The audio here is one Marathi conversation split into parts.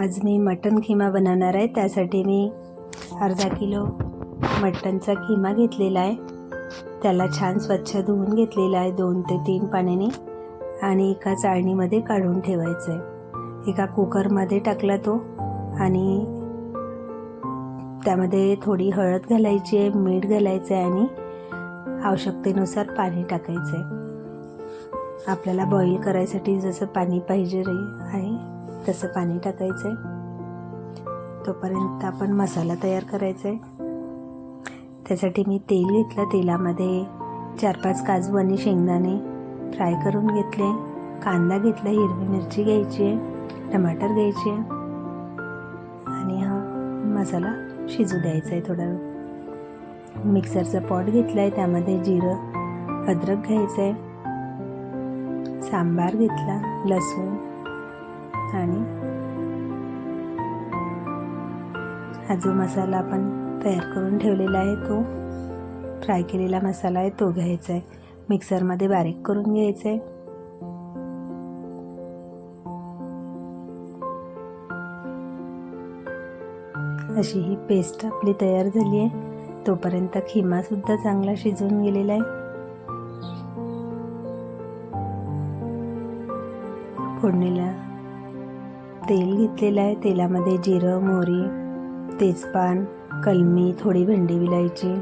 आज मी मटण खिमा बनवणार आहे. त्यासाठी मी अर्धा किलो मटनचा खिमा घेतलेला आहे. त्याला छान स्वच्छ धुवून घेतलेला आहे दोन ते तीन पाण्याने आणि एका चाळणीमध्ये काढून ठेवायचं आहे एका कुकरमध्ये टाकला तो आणि त्यामध्ये थोडी हळद घालायची आहे मीठ घालायचं आहे आणि आवश्यकतेनुसार पाणी टाकायचं आहे आपल्याला बॉईल करायसाठी जसं पाणी पाहिजे आहे तसं पाणी टाकायचं. आहे तोपर्यंत आपण मसाला तयार करायचा. आहे त्यासाठी मी तेल घेतलं. तेलामध्ये चार पाच काजू आणि शेंगदाणे फ्राय करून घेतले. कांदा घेतला हिरवी मिरची घ्यायची आहे टमाटर घ्यायचे. आणि हा मसाला शिजू द्यायचा आहे थोडा वेळ. मिक्सरचा पॉट घेतला आहे त्यामध्ये जिरं अद्रक घ्यायचं आहे सांबार घेतला लसूण आणि हा जो मसाला आपण तयार करून ठेवलेला आहे तो फ्राय केलेला मसाला आहे तो घ्यायचा आहे. मिक्सरमध्ये बारीक करून घ्यायचा आहे. अशी ही पेस्ट आपली तयार झाली आहे. तोपर्यंत खिमासुद्धा चांगला शिजून गेलेला आहे. फोडणीला तेल घेतलेलं आहे. तेलामध्ये जिरं मोहरी तेजपान कलमी थोडी भेंडी विलायची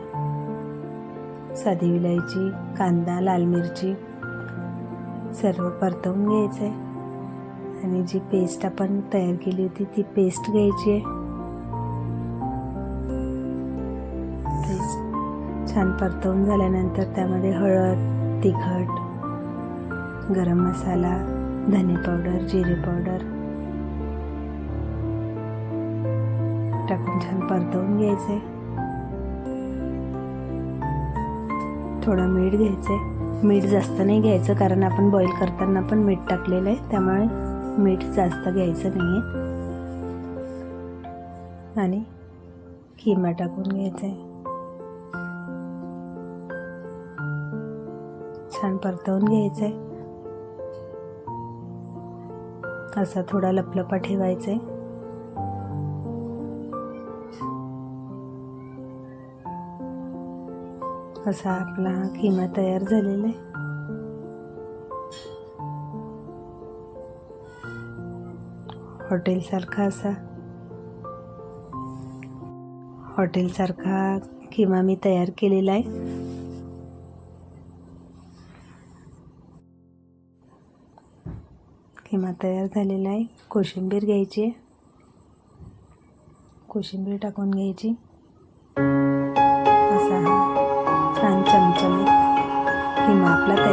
साधी विलायची कांदा लाल मिरची सर्व परतवून घ्यायचं आहे आणि जी पेस्ट आपण तयार केली होती ती पेस्ट घ्यायची आहे. पेस्ट छान परतवून झाल्यानंतर त्यामध्ये हळद तिखट गरम मसाला धने पावडर जिरे पावडर टाकून छान परतवून घ्यायचे. थोडं मीठ घ्यायचं. मीठ जास्त नाही घ्यायचं कारण आपण बॉईल करताना पण मीठ टाकलेलं आहे. त्यामुळे मीठ जास्त घ्यायचं नाही आहे आणि किमा टाकून घ्यायचं. आहे छान परतवून घ्यायचं. आहे असा थोडा लपलपा ठेवायचा. आहे असा आपला खिमा तयार झालेला आहे. हॉटेलसारखा असा. हॉटेलसारखा खिमा मी तयार केलेला आहे. किमा तयार झालेला आहे. कोशिंबीर घ्यायची आहे. कोशिंबीर टाकून घ्यायची. Platea.